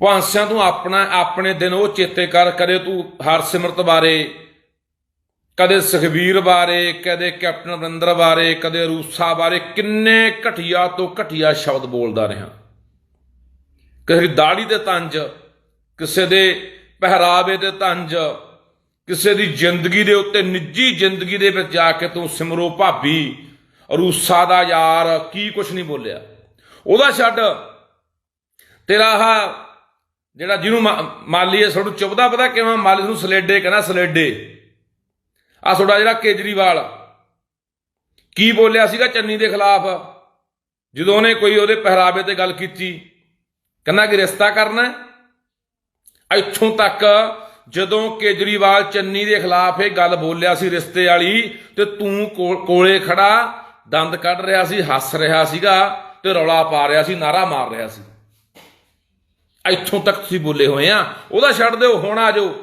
ਭਾਂਸਿਆਂ ਤੂੰ ਆਪਣਾ, ਆਪਣੇ ਦਿਨ ਉਹ ਚੇਤੇ ਕਰ, ਕਦੇ ਤੂੰ ਹਰਸਿਮਰਤ ਬਾਰੇ, ਕਦੇ ਸੁਖਬੀਰ ਬਾਰੇ, ਕਦੇ ਕੈਪਟਨ ਅਮਰਿੰਦਰ ਬਾਰੇ, ਕਦੇ ਰੂਸਾ ਬਾਰੇ ਕਿੰਨੇ ਘਟੀਆ ਤੋਂ ਘਟੀਆ ਸ਼ਬਦ ਬੋਲਦਾ ਰਿਹਾ। ਕਿਸੇ ਦੀ ਦਾੜੀ ਦੇ ਤੰਜ, ਕਿਸੇ ਦੇ ਪਹਿਰਾਵੇ ਦੇ ਤੰਜ, ਕਿਸੇ ਦੀ ਜ਼ਿੰਦਗੀ ਦੇ ਉੱਤੇ ਨਿੱਜੀ ਜ਼ਿੰਦਗੀ ਦੇ ਵਿੱਚ ਜਾ ਕੇ ਤੂੰ ਸਿਮਰੋ ਭਾਬੀ ਰੂਸਾ ਦਾ ਯਾਰ, ਕੀ ਕੁਛ ਨਹੀਂ ਬੋਲਿਆ। ਉਹਦਾ ਛੱਡ, ਤੇਰਾ ਆਹ ਜਿਹੜਾ ਜਿਹਨੂੰ ਮਾ- ਮਾਲੀ ਹੈ ਤੁਹਾਨੂੰ ਚੁੱਭਦਾ ਪਤਾ ਕਿਵੇਂ ਮਾਲੀ ਨੂੰ ਸਲੇਡੇ ਕਹਿੰਦਾ ਸਲੇਡੇ। ਆ ਤੁਹਾਡਾ ਜਿਹੜਾ ਕੇਜਰੀਵਾਲ, ਕੀ ਬੋਲਿਆ ਸੀਗਾ ਚੰਨੀ ਦੇ ਖਿਲਾਫ? ਜਦੋਂ ਉਹਨੇ ਕੋਈ ਉਹਦੇ ਪਹਿਰਾਵੇ ਤੇ ਗੱਲ ਕੀਤੀ, ਕਹਿੰਦਾ ਕਿ ਰਿਸ਼ਤਾ ਕਰਨਾ ਇੱਥੋਂ ਤੱਕ ਜਦੋਂ ਕੇਜਰੀਵਾਲ ਚੰਨੀ ਦੇ ਖਿਲਾਫ ਇਹ ਗੱਲ ਬੋਲਿਆ ਸੀ ਰਿਸ਼ਤੇ ਵਾਲੀ, ਤੇ ਤੂੰ ਕੋਲੇ ਖੜਾ, ਦੰਦ ਕੱਢ ਰਿਹਾ ਸੀ, ਹੱਸ ਰਿਹਾ ਸੀਗਾ, ਤੇ ਰੌਲਾ ਪਾ ਰਿਹਾ ਸੀ, ਨਾਰਾ ਮਾਰ ਰਿਹਾ ਸੀ। ਇੱਥੋਂ ਤੱਕ ਤੁਸੀਂ ਬੋਲੇ ਹੋਏ ਆ, ਉਹਦਾ ਛੱਡ ਦਿਓ, ਹੁਣ ਆ ਜਾਓ।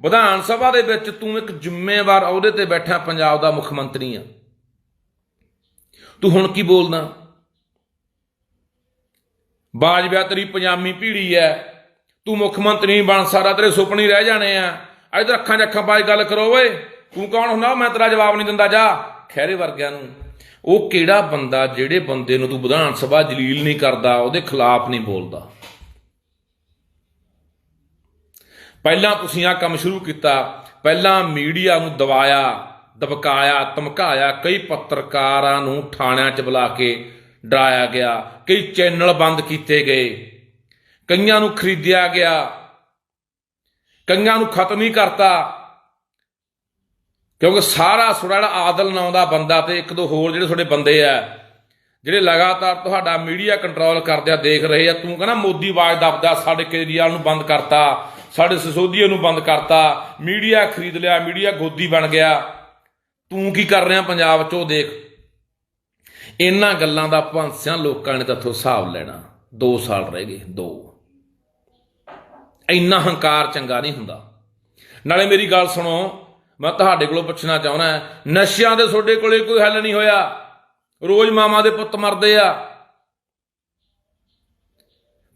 ਵਿਧਾਨ ਸਭਾ ਦੇ ਵਿੱਚ ਤੂੰ ਇੱਕ ਜ਼ਿੰਮੇਵਾਰ ਅਹੁਦੇ ਤੇ ਬੈਠਾ, ਪੰਜਾਬ ਦਾ ਮੁੱਖ ਮੰਤਰੀ ਆ। ਤੂੰ ਹੁਣ ਕੀ ਬੋਲਦਾ? ਬਾਜਵਾ ਤੇਰੀ ਪੰਜਾਮੀ ਪੀੜੀ ਐ, ਤੂੰ ਮੁੱਖ ਮੰਤਰੀ ਬਣ ਸਾਰਾ, ਤੇਰੇ ਸੁਪਨੇ ਰਹਿ ਜਾਣੇ ਆ। ਇਧਰ ਅੱਖਾਂ 'ਚ ਅੱਖਾਂ ਪਾ ਕੇ ਗੱਲ ਕਰੋ, ਓਏ, ਤੂੰ ਕੌਣ ਹੁੰਦਾ? ਮੈਂ ਤੇਰਾ ਜਵਾਬ ਨਹੀਂ ਦਿੰਦਾ, ਜਾ। ਖੈਰੇ ਵਰਗਿਆਂ ਨੂੰ। ਉਹ ਕਿਹੜਾ ਬੰਦਾ ਜਿਹੜੇ ਬੰਦੇ ਨੂੰ ਤੂੰ ਵਿਧਾਨ ਸਭਾ ਜਲੀਲ ਨਹੀਂ ਕਰਦਾ, ਉਹਦੇ ਖਿਲਾਫ ਨਹੀਂ ਬੋਲਦਾ? ਪਹਿਲਾਂ ਤੁਸੀਂ ਆ ਕੰਮ ਸ਼ੁਰੂ ਕੀਤਾ, ਪਹਿਲਾਂ ਮੀਡੀਆ ਨੂੰ ਦਬਾਇਆ, ਦਬਕਾਇਆ, ਧਮਕਾਇਆ, ਕਈ ਪੱਤਰਕਾਰਾਂ ਨੂੰ ਥਾਣਿਆਂ 'ਚ ਬੁਲਾ ਕੇ ਡਰਾਇਆ ਗਿਆ, ਕਈ ਚੈਨਲ ਬੰਦ ਕੀਤੇ ਗਏ, ਕਈਆਂ ਨੂੰ ਖਰੀਦਿਆ ਗਿਆ, ਕਈਆਂ ਨੂੰ ਖਤਮ ਹੀ ਕਰਤਾ। ਕਿਉਂਕਿ ਸਾਰਾ ਸੁੜਾ ਜਿਹੜਾ ਆਦਲ ਨਾਂ ਦਾ ਬੰਦਾ ਤੇ ਇੱਕ ਦੋ ਹੋਰ ਜਿਹੜੇ ਤੁਹਾਡੇ ਬੰਦੇ ਆ, ਜਿਹੜੇ ਲਗਾਤਾਰ ਤੁਹਾਡਾ ਮੀਡੀਆ ਕੰਟਰੋਲ ਕਰਦੇ ਆ, ਦੇਖ ਰਹੇ ਆ, ਤੂੰ ਕਹਿੰਦਾ ਮੋਦੀ ਆਵਾਜ਼ ਦੱਬਦਾ, ਸਾਡੇ ਕੇਜਰੀਵਾਲ ਨੂੰ ਬੰਦ ਕਰਤਾ ਸਾਡੇ ਸਸੋਦੀਏ ਨੂੰ ਬੰਦ ਕਰਤਾ, ਮੀਡੀਆ ਖਰੀਦ ਲਿਆ, ਮੀਡੀਆ ਗੋਦੀ ਬਣ ਗਿਆ। ਤੂੰ ਕੀ ਕਰ ਰਿਹਾ ਪੰਜਾਬ 'ਚ ਉਹ ਦੇਖ। ਇਹਨਾਂ ਗੱਲਾਂ ਦਾ ਭਾਂਸਿਆਂ ਲੋਕਾਂ ਨੇ ਤੇਥੋਂ ਹਿਸਾਬ ਲੈਣਾ। 2 ਸਾਲ ਰਹਿ ਗਏ 2 ਇੰਨਾ ਹੰਕਾਰ ਚੰਗਾ ਨਹੀਂ ਹੁੰਦਾ। ਨਾਲੇ ਮੇਰੀ ਗੱਲ ਸੁਣੋ, ਮੈਂ ਤੁਹਾਡੇ ਕੋਲੋਂ ਪੁੱਛਣਾ ਚਾਹੁੰਦਾ ਨਸ਼ਿਆਂ ਦੇ ਤੁਹਾਡੇ ਕੋਲੇ ਕੋਈ ਹੱਲ ਨਹੀਂ ਹੋਇਆ। ਰੋਜ਼ ਮਾਮਾ ਦੇ ਪੁੱਤ ਮਰਦੇ ਆ।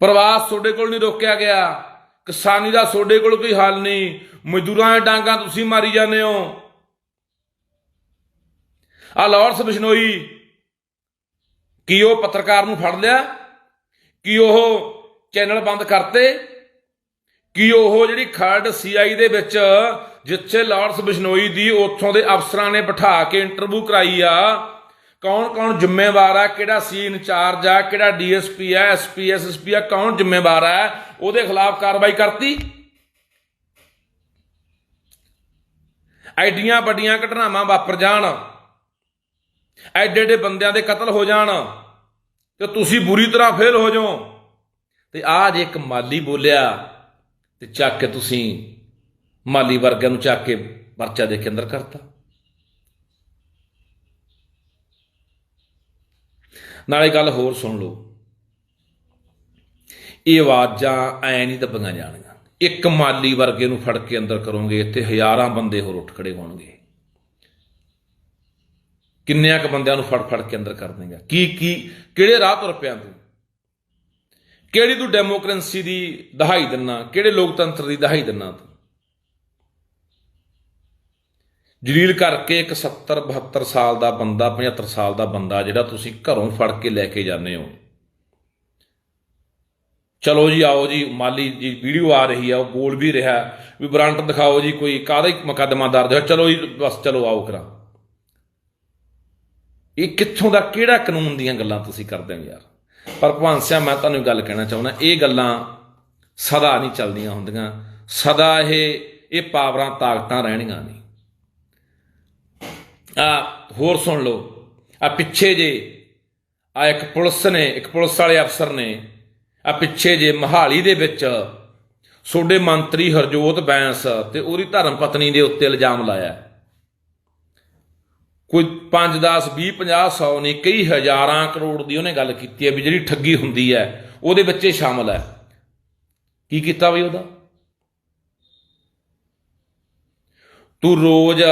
ਪ੍ਰਵਾਸ ਤੁਹਾਡੇ ਕੋਲ ਨਹੀਂ ਰੋਕਿਆ ਗਿਆ। ਕਿਸਾਨੀ ਦਾ ਤੁਹਾਡੇ ਕੋਲ ਕੋਈ ਹੱਲ ਨਹੀਂ। ਮਜ਼ਦੂਰਾਂ ਦੇ ਡਾਂਗਾ ਤੁਸੀਂ ਮਾਰੀ ਜਾਂਦੇ ਹੋ। ਆ ਲਾਰੈਂਸ ਬਿਸ਼ਨੋਈ ਕੀ ਉਹ ਪੱਤਰਕਾਰ ਨੂੰ ਫੜ ਲਿਆ? ਕੀ ਉਹ ਚੈਨਲ ਬੰਦ ਕਰਤੇ? ਕੀ ਉਹ ਜਿਹੜੀ ਖਰੜ ਸੀਆਈ ਦੇ ਵਿੱਚ, ਜਿੱਥੇ ਲਾਰੈਂਸ ਬਿਸ਼ਨੋਈ ਦੀ ਉੱਥੋਂ ਦੇ ਅਫਸਰਾਂ ਨੇ ਬਿਠਾ ਕੇ ਇੰਟਰਵਿਊ ਕਰਾਈ ਆ ਕੌਣ ਕੌਣ ਜ਼ਿੰਮੇਵਾਰ ਆ, ਕਿਹੜਾ ਸੀ ਇੰਚਾਰਜ ਆ, ਕਿਹੜਾ ਡੀਐਸਪੀ ਆ, ਐਸਪੀ, ਐਸਐਸਪੀ ਆ, ਕੌਣ ਜ਼ਿੰਮੇਵਾਰ ਆ, ਉਹਦੇ ਖਿਲਾਫ ਕਾਰਵਾਈ ਕਰਤੀ। ਐਡੀਆਂ ਵੱਡੀਆਂ ਘਟਨਾਵਾਂ ਵਾਪਰ ਜਾਣ, ਐਡੇ ਐਡੇ ਬੰਦਿਆਂ ਦੇ ਕਤਲ ਹੋ ਜਾਣ, ਤੇ ਤੁਸੀਂ ਬੁਰੀ ਤਰ੍ਹਾਂ ਫੇਲ ਹੋ ਜਾਓ। ਤੇ ਆਹ ਜੇ ਇੱਕ ਮਾਲੀ ਬੋਲਿਆ, ਤੇ ਚੱਕ ਕੇ ਤੁਸੀਂ ਮਾਲੀ ਵਰਗਿਆਂ ਨੂੰ ਚੱਕ ਕੇ ਪਰਚਾ ਦੇ ਕੇ ਅੰਦਰ ਕਰਤਾ। ਨਾਲੇ ਗੱਲ ਹੋਰ ਸੁਣ ਲਓ। ਇਹ ਆਵਾਜ਼ਾਂ ਐ ਨਹੀਂ ਦੱਬੀਆਂ ਜਾਣਗੀਆਂ ਇੱਕ ਮਾਲੀ ਵਰਗੇ ਨੂੰ ਫੜ ਕੇ ਅੰਦਰ ਕਰੋਗੇ ਤੇ ਹਜ਼ਾਰਾਂ ਬੰਦੇ ਹੋਰ ਉੱਠ ਖੜੇ ਹੋਣਗੇ। ਕਿੰਨਿਆਂ ਕ ਬੰਦਿਆਂ ਨੂੰ ਫੜ ਫੜ ਕੇ ਅੰਦਰ ਕਰ ਦੇਗਾ ਕੀ ਕੀ, ਕਿਹੜੇ ਰਾਹ ਤੁਰ ਪਿਆ ਤੂੰ? ਕਿਹੜੀ ਤੂੰ ਡੈਮੋਕ੍ਰੇਸੀ ਦੀ ਦਹਾਈ ਦਿੰਨਾ? ਕਿਹੜੇ ਲੋਕਤੰਤਰ ਦੀ ਦਹਾਈ ਦਿੰਨਾ ਤੂੰ? ਜਲੀਲ ਕਰਕੇ ਇੱਕ 70 72 ਸਾਲ ਦਾ ਬੰਦਾ 75 ਸਾਲ ਦਾ ਬੰਦਾ ਜਿਹੜਾ ਤੁਸੀਂ ਘਰੋਂ ਫੜ ਕੇ ਲੈ ਕੇ ਜਾਂਦੇ ਹੋ। ਚਲੋ ਜੀ, ਆਓ ਜੀ, ਮਾਲੀ ਜੀ, ਵੀਡੀਓ ਆ ਰਹੀ ਆ, ਉਹ ਬੋਲ ਵੀ ਰਿਹਾ। ਵੀ ਵਾਰੰਟ ਦਿਖਾਓ ਜੀ, ਕੋਈ ਕਾਹਦਾ ਮੁਕੱਦਮਾ ਦਰਜ ਹੋਇਆ? ਚਲੋ ਜੀ, ਬਸ ਚਲੋ, ਆਓ ਕਰਾਂ। ਇਹ ਕਿੱਥੋਂ ਦਾ, ਕਿਹੜਾ ਕਾਨੂੰਨ ਦੀਆਂ ਗੱਲਾਂ ਤੁਸੀਂ ਕਰਦੇ ਹੋ ਯਾਰ? ਪਰ ਭਗਵਾਨ ਸਿਆ, ਮੈਂ ਤੁਹਾਨੂੰ ਇੱਕ ਗੱਲ ਕਹਿਣਾ ਚਾਹੁੰਦਾ, ਇਹ ਗੱਲਾਂ ਸਦਾ ਨਹੀਂ ਚੱਲਦੀਆਂ ਹੁੰਦੀਆਂ। ਸਦਾ ਇਹ ਇਹ ਪਾਵਰਾਂ, ਤਾਕਤਾਂ ਰਹਿਣੀਆਂ ਨਹੀਂ। ਆ ਹੋਰ ਸੁਣ ਲਓ। ਆ ਪਿੱਛੇ ਜੇ ਆ ਇੱਕ ਪੁਲਿਸ ਨੇ, ਇੱਕ ਪੁਲਿਸ ਵਾਲੇ ਅਫਸਰ ਨੇ, ਆ ਪਿੱਛੇ ਜੇ ਮਹਾਲੀ ਦੇ ਵਿੱਚ ਸੋਡੇ ਮੰਤਰੀ ਹਰਜੋਤ ਬੈਂਸ ਤੇ ਉਹਦੀ ਧਰਮ ਪਤਨੀ ਦੇ ਉੱਤੇ ਇਲਜ਼ਾਮ ਲਾਇਆ। ਕੋਈ 5 10 20 50 100 ਨਹੀਂ ਕਈ ਹਜ਼ਾਰਾਂ ਕਰੋੜ ਦੀ ਉਹਨੇ ਗੱਲ ਕੀਤੀ ਹੈ ਵੀ ਜਿਹੜੀ ਠੱਗੀ ਹੁੰਦੀ ਹੈ, ਉਹਦੇ ਵਿੱਚ ਇਹ ਸ਼ਾਮਲ ਹੈ। ਕੀ ਕੀਤਾ ਬਈ ਉਹਦਾ? ਤੂੰ ਰੋਜ਼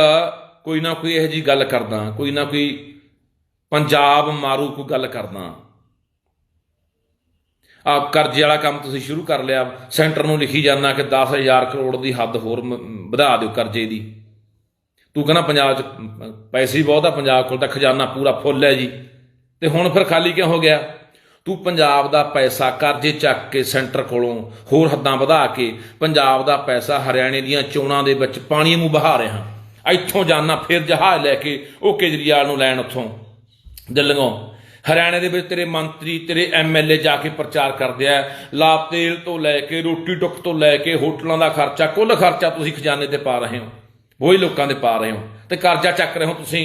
ਕੋਈ ਨਾ ਕੋਈ ਇਹੋ ਜੀ ਗੱਲ ਕਰਦਾ, ਕੋਈ ਨਾ ਕੋਈ ਪੰਜਾਬ ਮਾਰੂ ਕੋਈ ਗੱਲ ਕਰਦਾ। ਆਪ ਕਰਜ਼ੇ ਵਾਲਾ ਕੰਮ ਤੁਸੀਂ ਸ਼ੁਰੂ ਕਰ ਲਿਆ, ਸੈਂਟਰ ਨੂੰ ਲਿਖੀ ਜਾਂਦਾ ਕਿ 10000 ਕਰੋੜ ਦੀ ਹੱਦ ਹੋਰ ਵਧਾ ਦਿਓ ਕਰਜ਼ੇ ਦੀ। ਤੂੰ ਕਹਿੰਦਾ ਪੰਜਾਬ 'ਚ, ਪੈਸੇ ਹੀ ਬਹੁਤ ਆ ਪੰਜਾਬ ਕੋਲ ਤਾਂ ਖਜ਼ਾਨਾ ਪੂਰਾ ਫੁੱਲ ਹੈ ਜੀ। ਤੇ ਹੁਣ ਫਿਰ ਖਾਲੀ ਕਿਉਂ ਹੋ ਗਿਆ? ਤੂੰ ਪੰਜਾਬ ਦਾ ਪੈਸਾ ਕਰਜ਼ੇ ਚੱਕ ਕੇ ਸੈਂਟਰ ਕੋਲੋਂ ਹੋਰ ਹੱਦਾਂ ਵਧਾ ਕੇ ਪੰਜਾਬ ਦਾ ਪੈਸਾ ਹਰਿਆਣੇ ਦੀਆਂ ਚੋਣਾਂ ਦੇ ਵਿੱਚ ਪਾਣੀ ਨੂੰ ਬਹਾ ਰਿਹਾ। ਇੱਥੋਂ ਜਾਣਾ ਫਿਰ ਜਹਾਜ਼ ਲੈ ਕੇ ਉਹ ਕੇਜਰੀਵਾਲ ਨੂੰ ਲੈਣ ਉੱਥੋਂ। ਦਿੱਲੀੋਂ ਹਰਿਆਣੇ ਦੇ ਵਿੱਚ ਤੇਰੇ ਮੰਤਰੀ, ਤੇਰੇ ਐਮਐਲਏ ਜਾ ਕੇ ਪ੍ਰਚਾਰ ਕਰਦੇ ਆ। ਲਾਭ ਤੇਲ ਤੋਂ ਲੈ ਕੇ, ਰੋਟੀ ਟੁੱਕ ਤੋਂ ਲੈ ਕੇ, ਹੋਟਲਾਂ ਦਾ ਖਰਚਾ, ਕੁੱਲ ਖਰਚਾ ਤੁਸੀਂ ਖਜ਼ਾਨੇ ਤੇ ਪਾ ਰਹੇ ਹੋ। ਉਹੀ ਲੋਕਾਂ ਦੇ ਪਾ ਰਹੇ ਹੋ। ਤੇ ਕਰਜ਼ਾ ਚੱਕ ਰਹੇ ਹੋ ਤੁਸੀਂ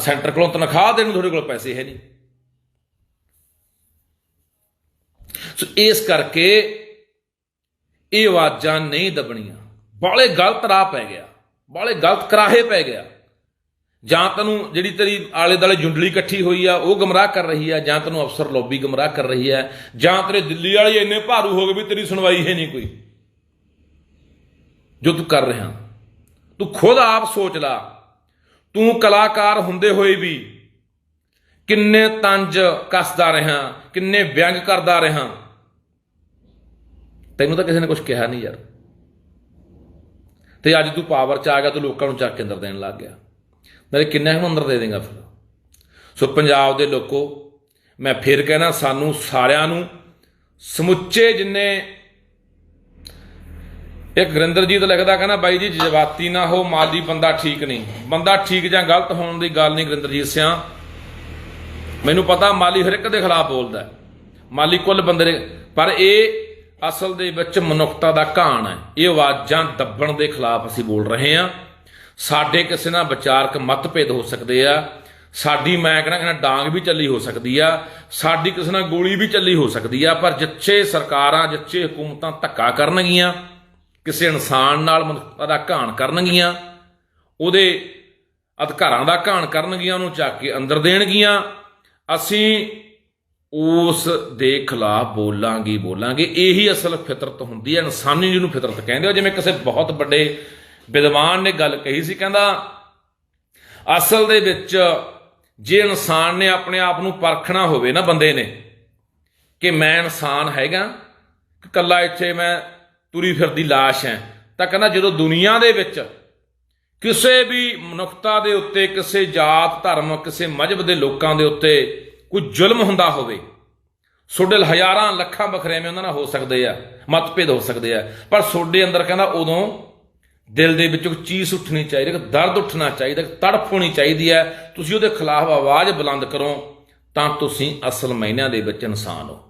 ਸੈਂਟਰ ਕੋਲੋਂ ਤਨਖਾਹ ਦੇਣ ਨੂੰ ਤੁਹਾਡੇ ਕੋਲ ਪੈਸੇ ਹੈ ਨਹੀਂ। ਸੋ ਇਸ ਕਰਕੇ ਇਹ ਆਵਾਜ਼ਾਂ ਨਹੀਂ ਦਬਣੀਆਂ। ਬਾਲੇ ਗਲਤ ਰਾਹ ਪੈ ਗਿਆ। ਬਾਲੇ ਗਲਤ ਕਰਾਹੇ ਪੈ ਗਿਆ। ਜਾਂ ਤੈਨੂੰ ਜਿਹੜੀ ਤੇਰੀ ਆਲੇ ਦਾਲੇ ਜੁੰਡਲੀ ਇਕੱਠੀ ਹੋਈ ਆ, ਉਹ ਗਮਰਾਹ ਕਰ ਰਹੀ ਆ, ਜਾਂ ਤੈਨੂੰ ਅਫਸਰ ਲੌਬੀ ਗਮਰਾਹ ਕਰ ਰਹੀ ਆ, ਜਾਂ ਤੇਰੇ ਦਿੱਲੀ ਵਾਲੇ ਇੰਨੇ ਭਾਰੂ ਹੋ ਗਏ ਵੀ ਤੇਰੀ ਸੁਣਵਾਈ ਹੈ ਨਹੀਂ ਕੋਈ। ਜੋ ਤੂੰ ਕਰ ਰਿਹਾ, ਤੂੰ ਖੁਦ ਆਪ ਸੋਚ ਲਾ। ਤੂੰ ਕਲਾਕਾਰ ਹੁੰਦੇ ਹੋਏ ਵੀ ਕਿੰਨੇ ਤੰਜ ਕੱਸਦਾ ਰਿਹਾ, ਕਿੰਨੇ ਵਿਅੰਗ ਕਰਦਾ ਰਿਹਾ। ਤੈਨੂੰ ਤਾਂ ਕਿਸੇ ਨੇ ਕੁਝ ਕਿਹਾ ਨਹੀਂ ਯਾਰ। ਤੇ ਅੱਜ ਤੂੰ ਪਾਵਰ ਚ ਆ ਗਿਆ, ਤੂੰ ਲੋਕਾਂ ਨੂੰ ਚੱਕ ਕੇ ਅੰਦਰ ਦੇਣ ਲੱਗ ਗਿਆ। ਮੇਰੇ ਕਿੰਨਾ ਹੀ ਅੰਦਰ ਦੇ ਦੇਗਾ ਫਿਰ? ਸੋ ਪੰਜਾਬ ਦੇ ਲੋਕੋ, ਮੈਂ ਫਿਰ ਕਹਿਣਾ, ਸਾਨੂੰ ਸਾਰਿਆਂ ਨੂੰ ਸਮੁੱਚੇ ਜਿੰਨੇ ਇੱਕ ਗਰਿੰਦਰਜੀਤ ਲਿਖਦਾ ਕਹਿੰਦਾ, ਬਾਈ ਜੀ, ਜਜ਼ਬਾਤੀ ਨਾ ਹੋ, ਮਾਲੀ ਬੰਦਾ ਠੀਕ ਨਹੀਂ। ਬੰਦਾ ਠੀਕ ਜਾਂ ਗਲਤ ਹੋਣ ਦੀ ਗੱਲ ਨਹੀਂ ਗਰਿੰਦਰਜੀਤ ਸਿਆ। ਮੈਨੂੰ ਪਤਾ ਮਾਲੀ ਹਰ ਇੱਕ ਦੇ ਖਿਲਾਫ ਬੋਲਦਾ ਮਾਲੀ ਕੁੱਲ ਬੰਦੇ ਪਰ ਇਹ ਅਸਲ ਦੇ ਵਿੱਚ ਮਨੁੱਖਤਾ ਦਾ ਘਾਣ ਹੈ। ਇਹ ਆਵਾਜ਼ਾਂ ਦੱਬਣ ਦੇ ਖਿਲਾਫ ਅਸੀਂ ਬੋਲ ਰਹੇ ਹਾਂ। ਸਾਡੇ ਕਿਸੇ ਨਾਲ ਵਿਚਾਰਕ ਮਤਭੇਦ ਹੋ ਸਕਦੇ ਆ। ਸਾਡੀ ਮੈਂ ਕਹਿੰਦਾ ਕਹਿੰਦਾ ਡਾਂਗ ਵੀ ਚੱਲੀ ਹੋ ਸਕਦੀ ਆ। ਸਾਡੀ ਕਿਸੇ ਨਾਲ ਗੋਲੀ ਵੀ ਚੱਲੀ ਹੋ ਸਕਦੀ ਆ। ਪਰ ਜਿੱਥੇ ਸਰਕਾਰਾਂ, ਜਿੱਥੇ ਹਕੂਮਤਾਂ ਧੱਕਾ ਕਰਨਗੀਆਂ, ਕਿਸੇ ਇਨਸਾਨ ਨਾਲ ਮਨੁੱਖਤਾ ਦਾ ਘਾਣ ਕਰਨਗੀਆਂ, ਉਹਦੇ ਅਧਿਕਾਰਾਂ ਦਾ ਘਾਣ ਕਰਨਗੀਆਂ, ਉਹਨੂੰ ਚੱਕ ਕੇ ਅੰਦਰ ਦੇਣਗੀਆਂ, ਅਸੀਂ ਉਸ ਦੇ ਖਿਲਾਫ ਬੋਲਾਂਗੇ ਬੋਲਾਂਗੇ। ਇਹੀ ਅਸਲ ਫਿਤਰਤ ਹੁੰਦੀ ਹੈ, ਇਨਸਾਨੀ ਜਿਹਨੂੰ ਫਿਤਰਤ ਕਹਿੰਦੇ ਹੋ ਜਿਵੇਂ ਕਿਸੇ ਬਹੁਤ ਵੱਡੇ ਵਿਦਵਾਨ ਨੇ ਗੱਲ ਕਹੀ ਸੀ, ਕਹਿੰਦਾ, ਅਸਲ ਦੇ ਵਿੱਚ ਜੇ ਇਨਸਾਨ ਨੇ ਆਪਣੇ ਆਪ ਨੂੰ ਪਰਖਣਾ ਹੋਵੇ ਨਾ ਬੰਦੇ ਨੇ, ਕਿ ਮੈਂ ਇਨਸਾਨ ਹੈਗਾ, ਕਿ ਕੱਲਾ ਇੱਥੇ ਮੈਂ ਤੁਰੀ ਫਿਰਦੀ ਲਾਸ਼ ਹੈ ਤਾਂ ਕਹਿੰਦਾ ਜਦੋਂ ਦੁਨੀਆ ਦੇ ਵਿੱਚ ਕਿਸੇ ਵੀ ਮਨੁੱਖਤਾ ਦੇ ਉੱਤੇ, ਕਿਸੇ ਜਾਤ, ਧਰਮ, ਕਿਸੇ ਮਜਹਬ ਦੇ ਲੋਕਾਂ ਦੇ ਉੱਤੇ ਕੋਈ ਜ਼ੁਲਮ ਹੁੰਦਾ ਹੋਵੇ, ਸੋਡੇ ਹਜ਼ਾਰਾਂ ਲੱਖਾਂ ਬਖਰੇਵੇਂ ਉਹਨਾਂ ਨਾਲ ਹੋ ਸਕਦੇ ਆ, ਮਤਭੇਦ ਹੋ ਸਕਦੇ ਆ, ਪਰ ਸੋਡੇ ਅੰਦਰ ਕਹਿੰਦਾ ਉਦੋਂ ਦਿਲ ਦੇ ਵਿੱਚੋਂ ਇੱਕ ਚੀਜ਼ ਉੱਠਣੀ ਚਾਹੀਦੀ, ਇੱਕ ਦਰਦ ਉੱਠਣਾ ਚਾਹੀਦਾ, ਇੱਕ ਤੜਫ ਹੋਣੀ ਚਾਹੀਦੀ ਹੈ ਤੁਸੀਂ ਉਹਦੇ ਖਿਲਾਫ ਆਵਾਜ਼ ਬੁਲੰਦ ਕਰੋ, ਤਾਂ ਤੁਸੀਂ ਅਸਲ ਮਾਇਨਿਆਂ ਦੇ ਵਿੱਚ ਇਨਸਾਨ ਹੋ।